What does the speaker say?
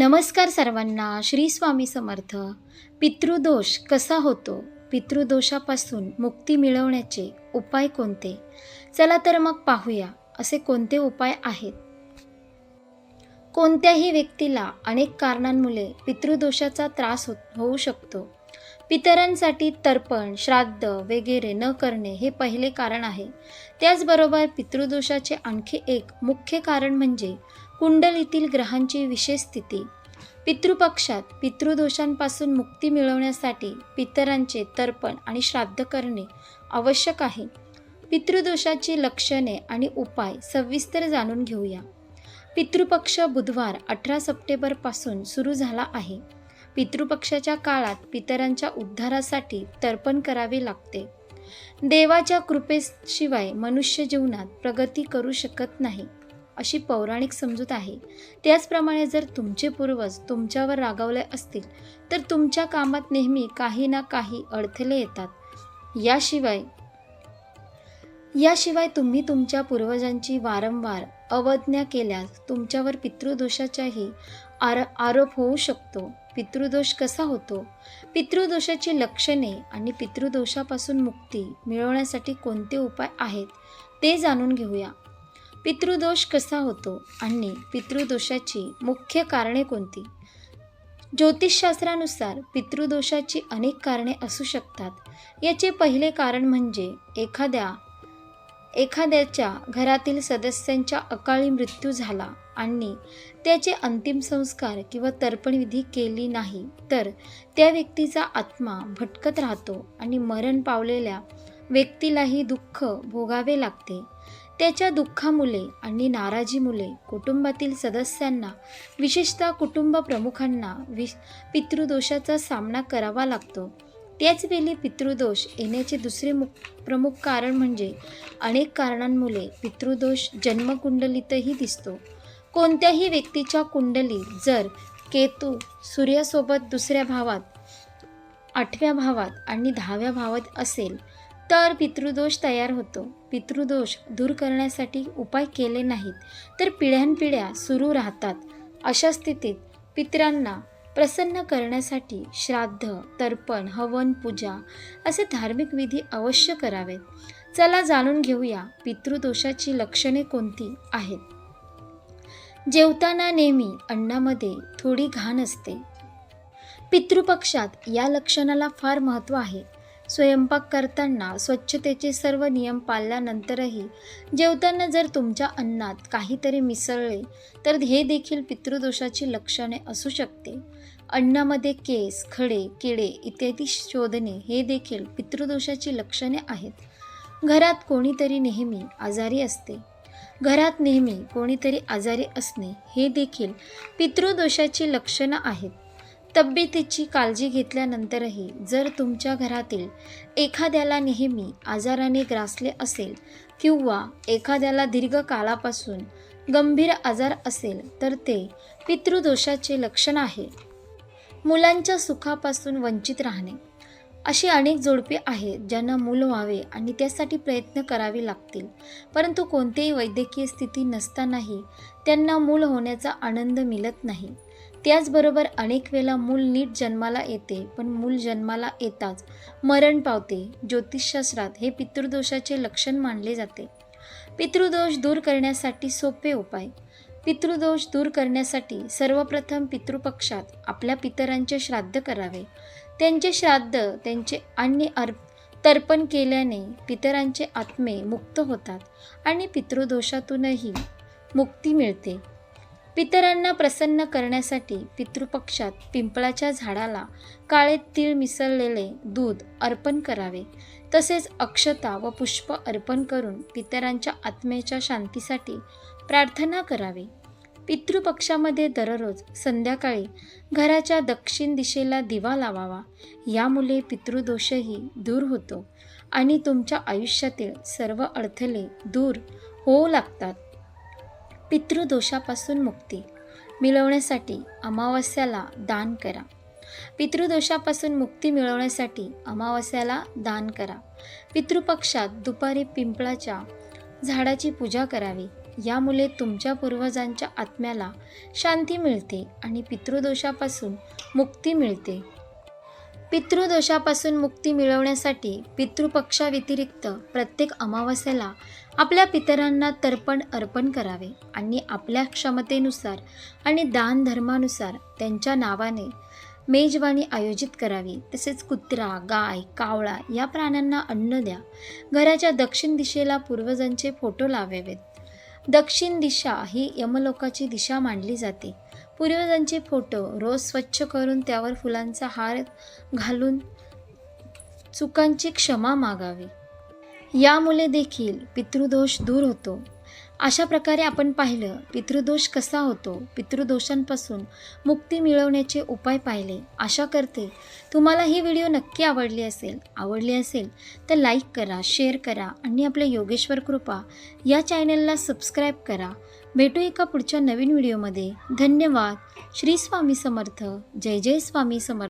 नमस्कार सर्वांना श्री स्वामी समर्थ. पितृदोष कसा होतो? पितृदोषापासून मुक्ती मिळवण्याचे उपाय कोणते? चला तर मग पाहूया असे कोणते उपाय आहेत? कोणत्याही व्यक्तीला अनेक कारणांमुळे पितृदोषाचा त्रास हो होऊ शकतो. पितरांसाठी तर्पण श्राद्ध वगैरे न करणे हे पहिले कारण आहे. त्याचबरोबर पितृदोषाचे आणखी एक मुख्य कारण म्हणजे कुंडलीतील ग्रहांची विशेष स्थिती. पितृपक्षात पितृदोषांपासून मुक्ती मिळवण्यासाठी पितरांचे तर्पण आणि श्राद्ध करणे आवश्यक आहे. पितृदोषाची लक्षणे आणि उपाय सविस्तर जाणून घेऊया. पितृपक्ष बुधवार अठरा सप्टेंबरपासून सुरू झाला आहे. पितृपक्षाच्या काळात पितरांच्या उद्धारासाठी तर्पण करावे लागते. देवाच्या कृपेशिवाय मनुष्य जीवनात प्रगती करू शकत नाही. अशी पौराणिक समजूत आहे. त्याचप्रमाणे जर तुमचे पूर्वज तुमच्यावर रागावले असतील तर तुमच्या कामात नेहमी काही ना काही अडथळे येतात. याशिवाय याशिवाय तुम्ही तुमच्या पूर्वजांची वारंवार अवज्ञा केल्यास तुमच्यावर पितृदोषाचाही आर आरोप होऊ शकतो. पितृदोष कसा होतो? पितृदोषाची लक्षणे आणि पितृदोषापासून मुक्ती मिळवण्यासाठी कोणते उपाय आहेत ते जाणून घेऊया. पितृदोष कसा होतो आणि पितृदोषाची मुख्य कारणे कोणती? ज्योतिषशास्त्रानुसार पितृदोषाची अनेक कारणे असू शकतात. याचे पहिले कारण म्हणजे एखाद्या एखाद्याच्या घरातील सदस्यांच्या अकाळी मृत्यू झाला आणि त्याचे अंतिम संस्कार किंवा तर्पणविधी केली नाही तर त्या व्यक्तीचा आत्मा भटकत राहतो आणि मरण पावलेल्या व्यक्तीलाही दुःख भोगावे लागते. त्याच्या दुःखामुळे आणि नाराजीमुळे कुटुंबातील सदस्यांना विशेषतः कुटुंब प्रमुखांना वि पितृदोषाचा सामना करावा लागतो. त्याचवेळी पितृदोष येण्याचे दुसरे मुख प्रमुख कारण म्हणजे अनेक कारणांमुळे पितृदोष जन्मकुंडलीतही दिसतो. कोणत्याही व्यक्तीच्या कुंडलीत जर केतू सूर्यासोबत दुसऱ्या भावात आठव्या भावात आणि दहाव्या भावात असेल तर पितृदोष तयार होतो. पितृदोष दूर करण्यासाठी उपाय केले नाहीत तर पिढ्यानपिढ्या सुरू राहतात. अशा स्थितीत पितरांना प्रसन्न करण्यासाठी श्राद्ध तर्पण हवन पूजा असे धार्मिक विधी अवश्य करावेत. चला जाणून घेऊया पितृदोषाची लक्षणे कोणती आहेत. जेवताना नेहमी अन्नामध्ये थोडी घाण असते. पितृपक्षात या लक्षणाला फार महत्त्व आहे. स्वयंपाक करताना स्वच्छतेचे सर्व नियम पाळल्यानंतरही जेवताना जर तुमच्या अन्नात काहीतरी मिसळले तर हे देखील पितृदोषाची लक्षणे असू शकते. अन्नामध्ये केस खडे किडे इत्यादी शोधणे हे देखील पितृदोषाची लक्षणे आहेत. घरात कोणीतरी नेहमी आजारी असते. घरात नेहमी कोणीतरी आजारी असणे हे देखील पितृदोषाची लक्षणं आहेत. तब्येतीची काळजी घेतल्यानंतरही जर तुमच्या घरातील एखाद्याला नेहमी आजाराने ग्रासले असेल किंवा एखाद्याला दीर्घ काळापासून गंभीर आजार असेल तर ते पितृदोषाचे लक्षण आहे. मुलांच्या सुखापासून वंचित राहणे. अशी अनेक जोडपे आहेत ज्यांना मूल व्हावे आणि त्यासाठी प्रयत्न करावे लागतील. परंतु कोणतीही वैद्यकीय स्थिती नसतानाही त्यांना मूल होण्याचा आनंद मिळत नाही. त्याचबरोबर अनेक वेळा मूल नीट जन्माला येते पण मूल जन्माला येताच मरण पावते. ज्योतिषशास्त्रात हे पितृदोषाचे लक्षण मानले जाते. पितृदोष दूर करण्यासाठी सोपे उपाय. पितृदोष दूर करण्यासाठी सर्वप्रथम पितृपक्षात आपल्या पितरांचे श्राद्ध करावे. त्यांचे श्राद्ध त्यांचे आणि अर् तर्पण केल्याने पितरांचे आत्मे मुक्त होतात आणि पितृदोषातूनही मुक्ती मिळते. पितरांना प्रसन्न करण्यासाठी पितृपक्षात पिंपळाच्या झाडाला काळे तीळ मिसळलेले दूध अर्पण करावे. तसेच अक्षता व पुष्प अर्पण करून पितरांच्या आत्म्याच्या शांतीसाठी प्रार्थना करावी. पितृपक्षामध्ये दररोज संध्याकाळी घराच्या दक्षिण दिशेला दिवा लावावा. यामुळे पितृदोषही दूर होतो आणि तुमच्या आयुष्यातील सर्व अडथळे दूर होऊ लागतात. पितृदोषापासून मुक्ती. मिळवण्यासाठी अमावस्याला दान करा. पितृदोषापासून मुक्ती मिळवण्यासाठी अमावस्याला दान करा. पितृपक्षात दुपारी पिंपळाच्या झाडाची पूजा करावी. यामुळे तुमच्या पूर्वजांच्या आत्म्याला शांती मिळते आणि पितृदोषापासून मुक्ती मिळते. पितृदोषापासून मुक्ती मिळवण्यासाठी पितृपक्षाव्यतिरिक्त प्रत्येक अमावस्येला आपल्या पितरांना तर्पण अर्पण करावे आणि आपल्या क्षमतेनुसार आणि दान धर्मानुसार त्यांच्या नावाने मेजवानी आयोजित करावी. तसेच कुत्रा गाय कावळा या प्राण्यांना अन्न द्या. घराच्या दक्षिण दिशेला पूर्वजांचे फोटो लावावेत. दक्षिण दिशा ही यमलोकाची दिशा मानली जाते. पूर्वजांचे फोटो रोज स्वच्छ करून त्यावर फुलांचा हार घालून चुकांची क्षमा मागावी. यामुळे देखील पितृदोष दूर होतो. अशा प्रकारे आपण पाहिलं पितृदोष कसा होतो? पितृदोषांपासून मुक्ती मिळवण्याचे उपाय पाहिले. आशा करते तुम्हाला ही व्हिडिओ नक्की आवडली असेल आवडली असेल तर लाईक करा शेअर करा आणि आपल्या योगेश्वर कृपा या चॅनलला सबस्क्राईब करा. भेटू एका पुढच्या नवीन व्हिडिओमध्ये. धन्यवाद. श्री स्वामी समर्थ. जय जय स्वामी समर्थ.